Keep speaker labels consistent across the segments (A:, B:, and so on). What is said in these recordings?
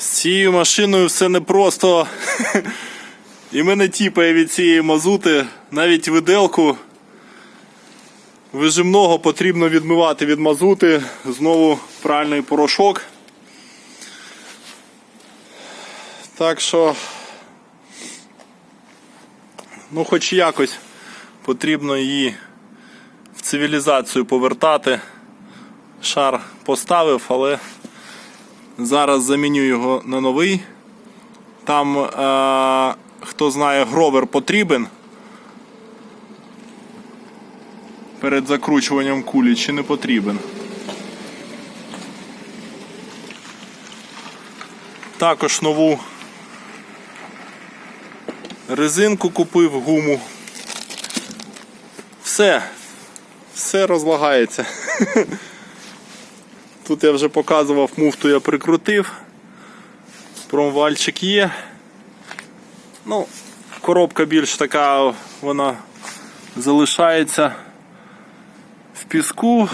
A: З цією машиною все непросто. І мене тіпає від цієї мазути. Навіть виделку вижимного потрібно відмивати від мазути. Знову пральний порошок. Так що, ну хоч якось потрібно її в цивілізацію повертати. Шар поставив, але зараз заміню його на новий. Там, е, хто знає, гровер потрібен перед закручуванням кулі чи не потрібен. Також нову резинку купив, гуму. Все, все розлагається. Тут я вже показував, муфту я прикрутив. Промвальчик є. Ну, коробка більш така, вона залишається в піску.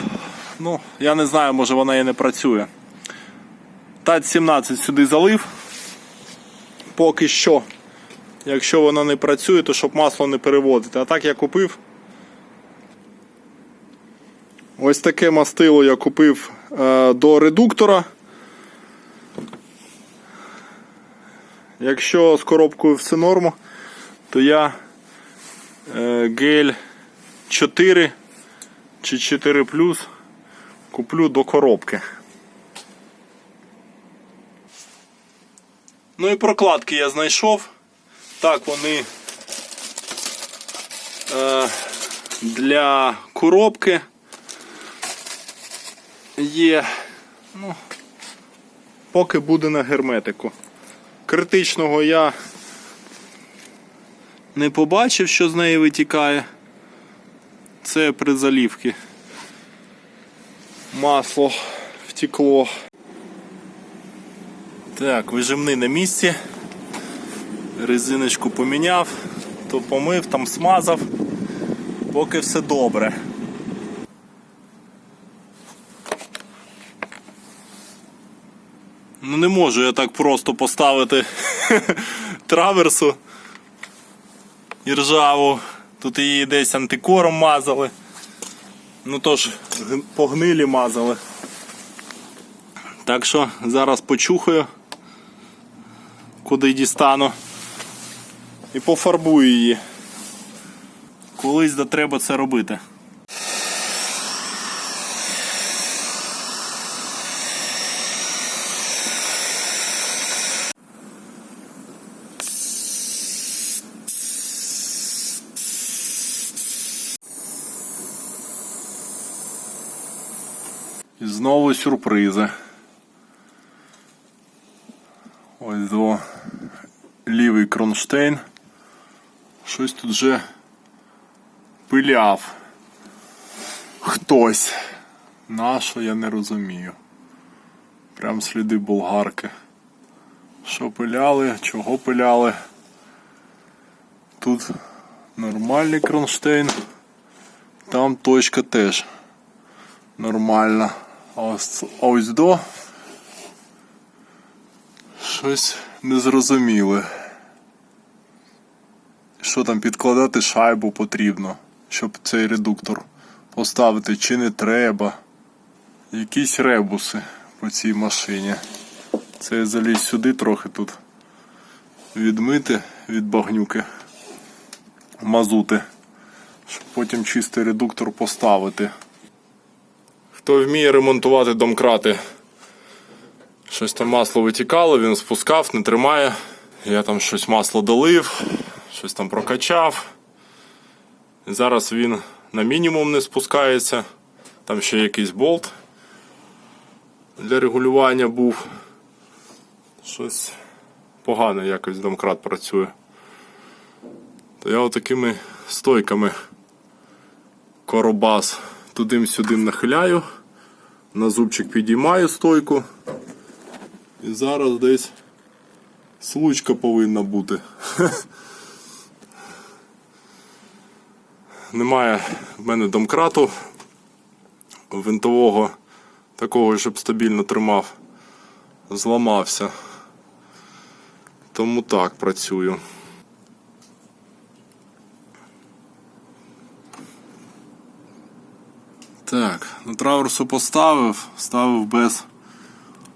A: Ну, я не знаю, може вона і не працює. Тать 17 сюди залив. Поки що. Якщо вона не працює, то щоб масло не переводити. А так я купив. Ось таке мастило я купив до редуктора. Якщо з коробкою все норм, то я е, гель 4 чи 4 плюс куплю до коробки. Ну і прокладки я знайшов. Так, вони е, для коробки є. Ну, поки буде на герметику. Критичного я не побачив, що з неї витікає. Це при залівці. Масло втекло. Так, вижимний на місці. Резиночку поміняв, то помив, там смазав, поки все добре. Ну не можу я так просто поставити траверсу і ржаву. Тут її десь антикором мазали. Ну тож по гнилі мазали. Так що зараз почухаю, куди дістану. І пофарбую її. Колись треба це робити. І знову сюрпризи. Ось до лівий кронштейн. Щось тут вже пиляв. Хтось. Нащо я не розумію. Прям сліди болгарки. Що пиляли, чого пиляли. Тут нормальний кронштейн. Там точка теж нормальна. Ось, ось до щось незрозуміле. Що там підкладати шайбу потрібно, щоб цей редуктор поставити чи не треба. Якісь ребуси по цій машині. Це я заліз сюди трохи тут відмити від багнюки, мазути, щоб потім чистий редуктор поставити. Хто вміє ремонтувати домкрати? Щось там масло витікало, він спускав, не тримає. Я там щось масло долив, щось там прокачав. Зараз він на мінімум не спускається. Там ще якийсь болт для регулювання був. Щось погано якось домкрат працює. То я отакими стойками коробас туди-сюди нахиляю, на зубчик підіймаю стойку. І зараз десь случка повинна бути. Немає в мене домкрату винтового такого, щоб стабільно тримав. Зламався. Тому так працюю. Так, на траверсу поставив, ставив без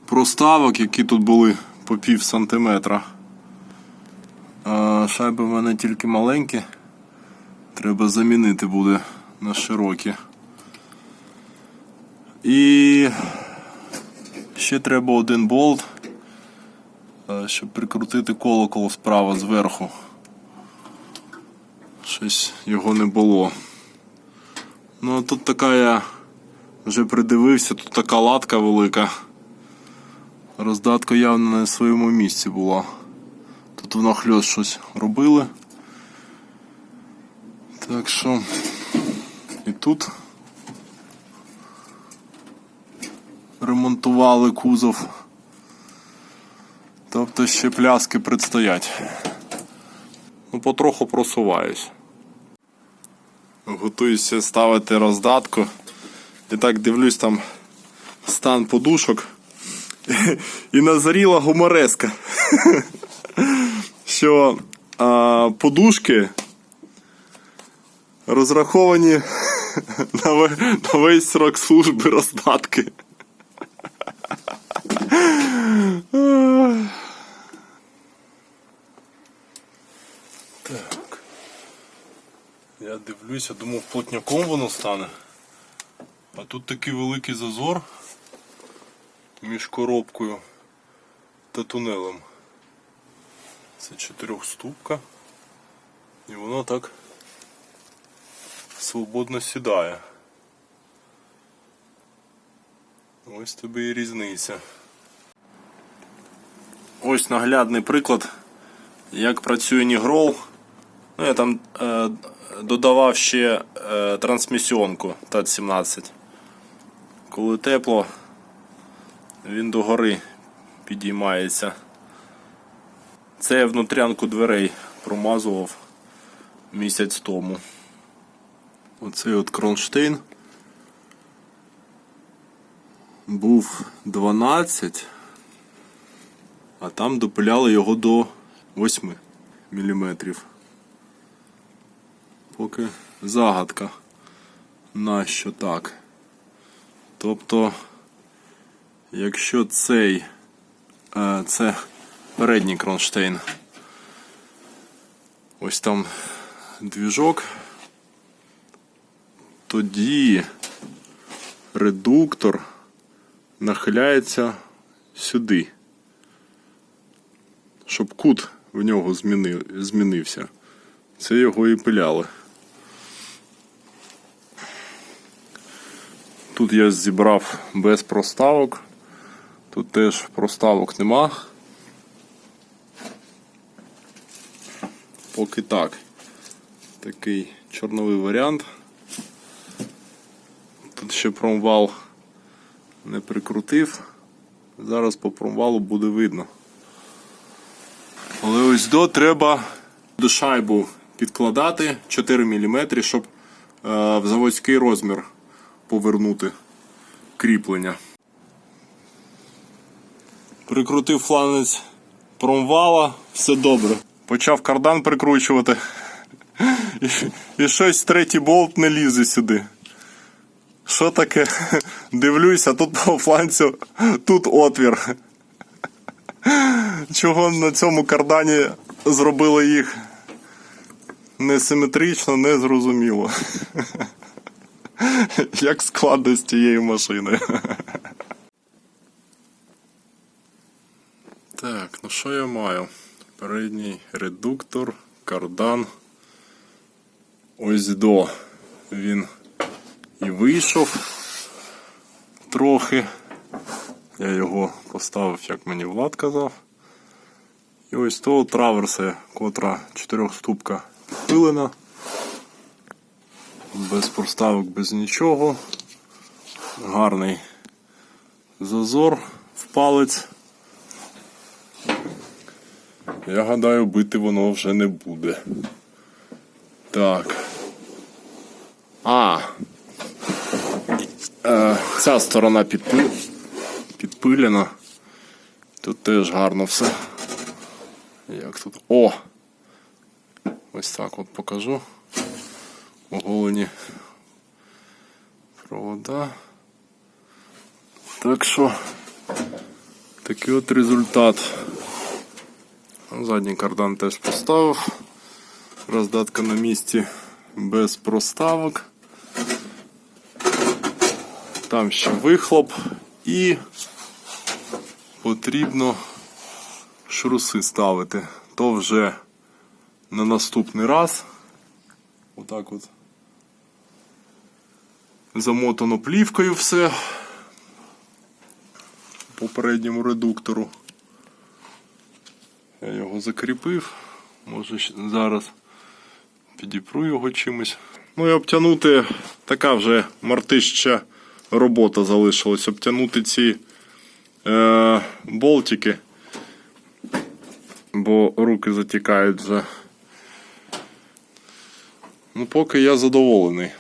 A: проставок, які тут були по пів сантиметра. А шайби в мене тільки маленькі. Треба замінити буде на широкі. І ще треба один болт, е, щоб прикрутити колокол справа зверху. Щось його не було. Ну тут така я вже придивився, тут така латка велика. Роздатка явно на своєму місці була. Тут внахльост щось робили. Так що і тут ремонтували кузов. Тобто ще пляски предстоять. Ну, потроху просуваюсь. Готуюся ставити роздатку. І так дивлюсь там стан подушок. І назаріла гумореска. Що а, подушки розраховані на, весь срок служби роздатки. Так. Я думав, плотняком воно стане. А тут такий великий зазор між коробкою та тунелем. Це чотирьохступка. І воно так свободно сідає. Ось тобі і різниця. Ось наглядний приклад, як працює Нігрол. Ну, я там е, додавав ще е, трансмісіонку ТАТ-17. Коли тепло, він догори підіймається. Це я внутрянку дверей промазував місяць тому. Оцей от кронштейн був 12, а там допиляли його до 8 мм. Поки загадка. Нащо так? Тобто, якщо цей е, це передній кронштейн, ось там двіжок, тоді редуктор нахиляється сюди, щоб кут в нього змінив, змінився. Це його і пиляли. Тут я зібрав без проставок. Тут теж проставок нема. Поки так. Такий чорновий варіант. Тут ще промвал не прикрутив. Зараз по промвалу буде видно. Але ось до треба до шайбу підкладати 4 мм, щоб е, в заводський розмір повернути кріплення. Прикрутив фланець промвала, все добре. Почав кардан прикручувати. І, і щось третій болт не лізе сюди. Що таке? Дивлюся, тут по фланцю, тут отвір. Чого на цьому кардані зробили їх несиметрично, не зрозуміло. Як складно з тієї машини. Так, ну що я маю? Передній редуктор, кардан. Ось до. Він і вийшов трохи. Я його поставив, як мені Влад казав. І ось того траверса, котра чотирьохступка підпилена. Без проставок, без нічого. Гарний зазор в палець. Я гадаю, бити воно вже не буде. Так. А. Е, ця сторона підпи... підпилена. Тут теж гарно все. Як тут? О! Ось так от покажу. Оголені провода. Так що такий от результат. Задній кардан теж поставив. Роздатка на місці без проставок. Там ще вихлоп і потрібно шруси ставити. То вже на наступний раз. Отак от. Замотано плівкою все. Попередньому редуктору. Я його закріпив. Може зараз підіпру його чимось. Ну і обтягнути така вже мартища робота залишилась. Обтягнути ці е, болтики. Бо руки затікають вже. Ну, поки я задоволений.